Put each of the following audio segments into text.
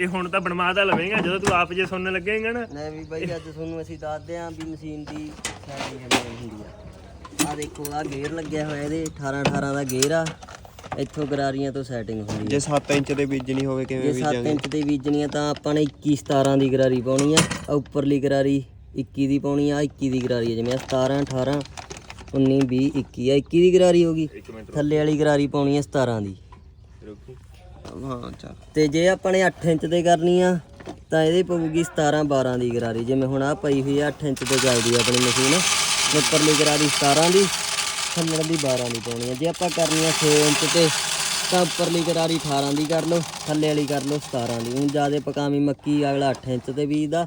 ਇਹ ਹੁਣ ਤਾਂ ਬਣਵਾ ਤਾਂ ਲਵੇਂਗਾ ਜਦੋਂ ਤੂੰ ਆਪ ਜੇ ਸੁਣਨ ਲੱਗੇਗਾ ਨਾ। ਲੈ ਵੀ ਬਾਈ ਅੱਜ ਤੁਹਾਨੂੰ ਅਸੀਂ ਦੱਸਦੇ ਆਂ ਵੀ ਮਸ਼ੀਨ ਦੀ ਸੈਟਿੰਗ ਕਿਵੇਂ ਹੁੰਦੀ ਆ। ਆ ਦੇਖੋ ਆ ਗੇਅਰ ਲੱਗਿਆ ਹੋਇਆ ਇਹਦੇ 18 18 ਦਾ ਗੇਅਰ ਆ। ਇੱਥੋਂ ਗਰਾਰੀਆਂ ਤੋਂ ਸੈਟਿੰਗ ਹੁੰਦੀ ਜੇ ਆ 7 ਇੰਚ ਦੇ ਬੀਜਣੀ ਹੋਵੇ ਕਿਵੇਂ ਜੇ 7 ਬੀਜਾਂਗੇ? ਇੰਚ ਦੇ ਬੀਜਣੀ ਆ ਤਾਂ ਆਪਾਂ ਨੇ 21 17 ਦੀ ਗਰਾਰੀ ਪਾਉਣੀ ਆ। ਆਹ ਉੱਪਰਲੀ ਗਰਾਰੀ 21 ਦੀ ਪਾਉਣੀ ਆ ਆਹ 21 ਦੀ ਗਰਾਰੀ ਆ ਜਿਵੇਂ ਆਹ 17 18 19 20 21 ਆ 21 ਦੀ ਗਰਾਰੀ ਹੋ ਗਈ। ਥੱਲੇ ਵਾਲੀ ਗਰਾਰੀ ਪਾਉਣੀ ਆ 17 ਦੀ। ਹਾਂ ਚੱਲ। ਤੇ ਜੇ ਆਪਾਂ ਨੇ 8 ਇੰਚ ਤੇ ਕਰਨੀ ਆ ਤਾਂ ਇਹਦੇ ਪਊਗੀ 17 12 ਦੀ ਗਰਾਰੀ। ਜਿਵੇਂ ਹੁਣ ਆ ਪਈ ਹੋਈ ਆ 8 ਇੰਚ ਤੇ ਚੱਲਦੀ ਆ ਆਪਣੀ ਮਸ਼ੀਨ। ਉੱਪਰਲੀ ਗਰਾਰੀ 17 ਦੀ ਥੱਲੇ ਦੀ 12 ਦੀ ਪਾਉਣੀ ਆ। ਜੇ ਆਪਾਂ ਕਰਨੀ ਆ 6 ਇੰਚ ਤੇ ਤਾਂ ਉੱਪਰਲੀ ਗਰਾਰੀ 18 ਦੀ ਕਰ ਲਓ ਥੱਲੇ ਵਾਲੀ ਕਰ ਲਓ 17 ਦੀ। ਹੁਣ ਜ਼ਿਆਦਾ ਪਕਾਵੀ ਮੱਕੀ ਅਗਲਾ 8 ਇੰਚ ਤੇ ਬੀਜਦਾ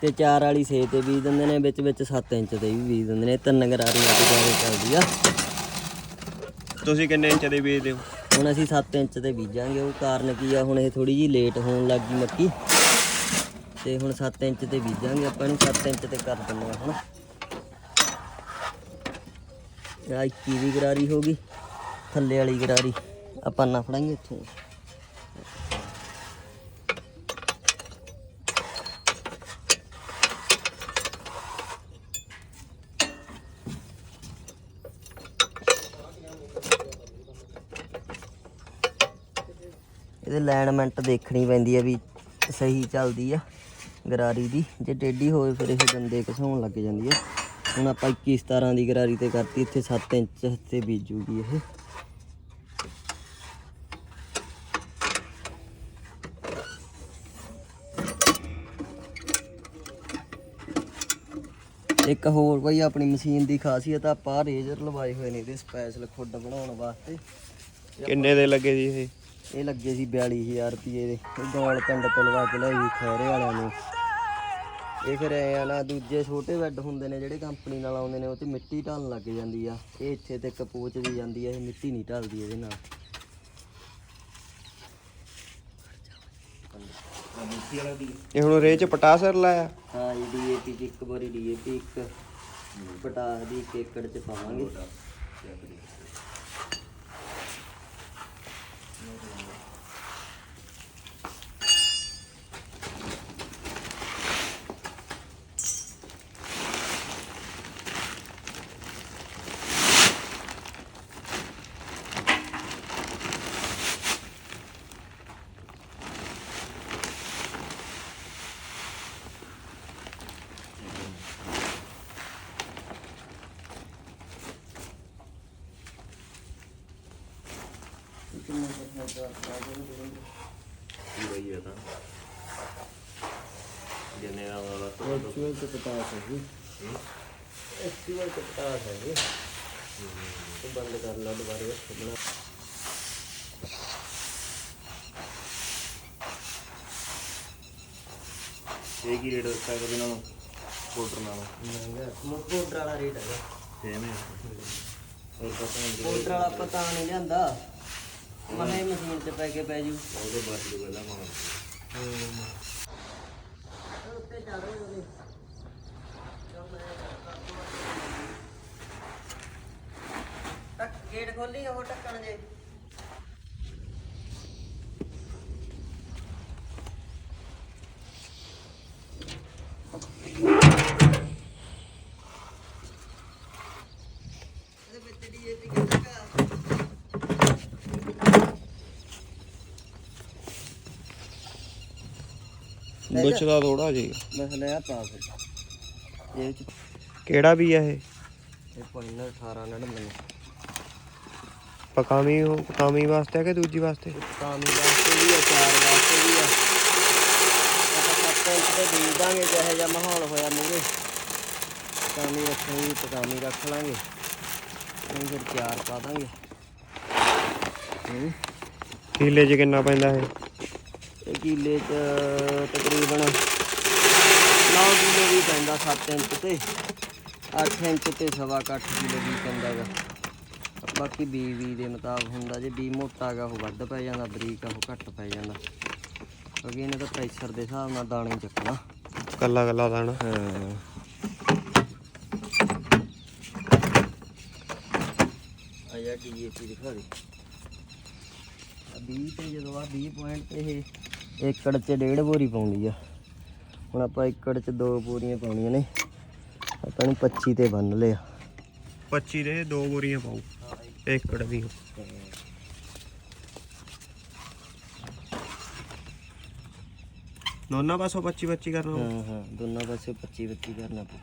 ਤੇ 4 ਵਾਲੀ 6 ਤੇ ਬੀਜ ਦਿੰਦੇ ਨੇ ਵਿੱਚ ਵਿੱਚ 7 ਇੰਚ ਤੇ ਵੀ ਬੀਜ ਦਿੰਦੇ ਨੇ। ਤਿੰਨ ਗਰਾਰੀਆਂ ਤੇ ਜ਼ਿਆਦਾ ਚੱਲਦੀ ਆ। ਤੁਸੀਂ ਕਿੰਨੇ ਇੰਚ ਦੇ ਬੀਜਦੇ ਹੋ? ਹੁਣ ਅਸੀਂ 7 ਇੰਚ ਤੇ ਬੀਜਾਂਗੇ, ਉਹ ਕਾਰਨ ਕੀ ਆ, ਹੁਣ ਇਹ ਥੋੜੀ ਜੀ ਲੇਟ ਹੋਣ ਲੱਗ ਗਈ ਮੱਕੀ। ਤੇ ਹੁਣ 7 ਇੰਚ ਤੇ ਬੀਜਾਂਗੇ ਆਪਾਂ ਇਹਨੂੰ 7 ਇੰਚ ਤੇ ਕਰ ਦਿੰਦੇ ਹਾਂ ਹੁਣ। ਆ 21 ਦੀ ਗਰਾਰੀ ਹੋ ਗਈ, ਥੱਲੇ ਵਾਲੀ ਗਰਾਰੀ, ਆਪਾਂ ਨਾ ਫੜਾਂਗੇ ਇੱਥੋਂ। ਇਹਦੇ ਅਲਾਈਨਮੈਂਟ ਦੇਖਣੀ ਪੈਂਦੀ ਆ ਵੀ ਸਹੀ ਚੱਲਦੀ ਆ ਗਰਾਰੀ ਦੀ। ਜੇ ਟੇਢੀ ਹੋਵੇ ਫਿਰ ਇਹ ਦੰਦੇ ਘਸਾਉਣ ਲੱਗ ਜਾਂਦੀ ਆ। ਹੁਣ ਆਪਾਂ 21 17 ਦੀ ਗਰਾਰੀ ਤੇ ਕਰਤੀ, ਇੱਥੇ 7 ਇੰਚ ਤੇ ਬੀਜੂਗੀ ਇਹ। ਇੱਕ ਹੋਰ ਭਾਈ ਆਪਣੀ ਮਸ਼ੀਨ ਦੀ ਖਾਸੀਅਤ ਆ, ਆਪਾਂ ਰੇਜ਼ਰ ਲਵਾਏ ਹੋਏ ਨੇ ਇਹਦੇ ਸਪੈਸ਼ਲ ਖੁੱਡ ਬਣਾਉਣ ਵਾਸਤੇ। ਕਿੰਨੇ ਦੇ ਲੱਗੇ ਜੀ ਇਹ? ਇਹ ਲੱਗੇ ਸੀ 42000 ਰੁਪਏ ਦੇ। ਗੋਲ ਪਿੰਡ ਤੋਂ ਲਵਾ ਕੇ ਲਿਆਈ ਖੈਰੇ ਵਾਲਿਆਂ ਨੂੰ। ਇਹ ਫਿਰ ਐ ਆ ਨਾ ਦੂਜੇ ਛੋਟੇ ਬੈੱਡ ਹੁੰਦੇ ਨੇ ਜਿਹੜੇ ਕੰਪਨੀ ਨਾਲ ਆਉਂਦੇ ਨੇ ਉਹ ਤੇ ਮਿੱਟੀ ਢਲਣ ਲੱਗ ਜਾਂਦੀ ਆ। ਇਹ ਇੱਥੇ ਤੇ ਕਪੋਚ ਦੀ ਜਾਂਦੀ ਆ ਇਹ ਮਿੱਟੀ ਨਹੀਂ ਢਲਦੀ ਇਹਦੇ ਨਾਲ। ਇਹ ਹੁਣ ਰੇ ਚ ਪਟਾਸਰ ਲਾਇਆ? ਹਾਂ ਇਹ ਡੀਏਪੀ ਚ ਇੱਕ ਵਾਰੀ ਡੀਏਪੀ ਇੱਕ ਪਟਾਸ ਦੀ ਇੱਕ ਏਕੜ ਚ ਪਾਵਾਂਗੇ। ਜਿੰਨੇ ਦਾ ਵਾਲਾ ਐਕਚੁਅਲ ਚ ਪਟਾਸ ਹੈ ਜੀ। ਐਕਚੁਅਲ ਚ ਪਟਾਸ ਹੈ ਜੀ। ਇਹ ਬੰਦ ਕਰ ਲਾ ਦੁਬਾਰਾ ਬਣਾ। ਇਹ ਕੀ ਰੇਟ ਦਿੱਤਾ ਕਦੇ ਨਾਲ? ਕੋਟਰ ਨਾਲ। ਮਹਿੰਗਾ। ਮੋਟਰ ਵਾਲਾ ਰੇਟ ਹੈਗਾ। ਸੇਮ ਹੈ। ਹੋਰ ਪਤਾ ਨਹੀਂ ਮੋਟਰ ਵਾਲਾ ਪਤਾ ਨਹੀਂ ਲਿਆਂਦਾ। ਮਨੇ ਮਸ਼ੀਨ ਤੇ ਪੈ ਕੇ ਪੈ ਜੂ। ਉਹਦੇ ਬਾਅਦ ਜੋ ਪਹਿਲਾਂ ਮਾਰ ਉੱਤੇ ਚੜੋ ਉਹਦੇ ਟੱਕ ਗੇਟ ਖੋਲੀ ਉਹ ਟੱਕਣ ਜੇ। ਬੁੱਚਦਾ ਥੋੜਾ ਜੀ ਬਸ ਲੈ ਆ ਪਾ ਫਿਰ। ਇਹ ਚ ਕਿਹੜਾ ਵੀ ਆ ਇਹ? ਇਹ ਪੁਆਇੰਟ 18 99 ਪਕਾਵੀ ਉਹ ਪਕਾਵੀ ਵਾਸਤੇ ਆ ਕਿ ਦੂਜੀ ਵਾਸਤੇ? ਕਾਮੀ ਵਾਸਤੇ ਵੀ ਆ ਚਾਰ ਵਾਸਤੇ ਵੀ ਆ। ਆਪਾਂ ਸੱਤ ਇੰਚ ਤੇ ਬੀਜ ਦਾਂਗੇ ਜਿਹੋ ਜਿਹਾ ਮਾਹੌਲ ਹੋਇਆ ਮੂਰੇ ਕਾਮੀ ਰੱਖਾਂਗੇ ਪਕਾਮੀ ਰੱਖ ਲਾਂਗੇ। ਫਿਰ ਚਾਰ ਪਾ ਦਾਂਗੇ। ਹੂੰ ਕਿੱਲੇ 'ਚ ਕਿੰਨਾ ਪੈਂਦਾ ਇਹ? ਇਹ ਕਿੱਲੇ ਚ ਤਕਰੀਬਨ 9 ਕਿਲੋ ਵੀ ਪੈਂਦਾ 7 ਇੰਚ ਤੇ। 8 ਇੰਚ ਤੇ ਸਵਾ ਕੁ ਅੱਠ ਕਿਲੋ ਵੀ ਪੈਂਦਾ ਗਾ। ਬਾਕੀ ਬੀ ਵੀ ਦੇ ਮੁਤਾਬਕ ਹੁੰਦਾ ਜੇ ਬੀ ਮੋਟਾ ਗਾ ਉਹ ਵੱਧ ਪੈ ਜਾਂਦਾ ਬਰੀਕ ਆ ਉਹ ਘੱਟ ਪੈ ਜਾਂਦਾ। ਕਿਉਂਕਿ ਇਹਨੇ ਤਾਂ ਪ੍ਰੈਸ਼ਰ ਦੇ ਹਿਸਾਬ ਨਾਲ ਦਾਣੇ ਚੱਕਣਾ। ਕੱਲਾ ਕੱਲਾ ਦਾਣਾ। ਹਾਂ। ਆਇਆ ਡੀਏਪੀ ਦਿਖਾ ਦੇ। ਆ 20 ਤੇ ਜਦੋਂ ਆ 20 ਪੁਆਇੰਟ ਤੇ ਇਹ ਏਕੜ 'ਚ ਡੇਢ ਬੋਰੀ ਪਾਉਣੀ ਆ। ਹੁਣ ਆਪਾਂ ਏਕੜ 'ਚ ਦੋ ਬੋਰੀਆਂ ਪਾਉਣੀਆਂ ਨੇ। ਆਪਾਂ ਨੂੰ 25 ਤੇ ਬੰਨ ਲਿਆ। 25 ਦੇ ਦੋ ਬੋਰੀਆਂ ਪਾਉ ਏਕੜ ਦੀ ਦੋਨਾਂ ਪਾਸੋਂ 25 25 ਕਰਨਾ। ਹਾਂ ਹਾਂ ਦੋਨਾਂ ਪਾਸੇ 25 25 ਕਰਨਾ। ਪਊ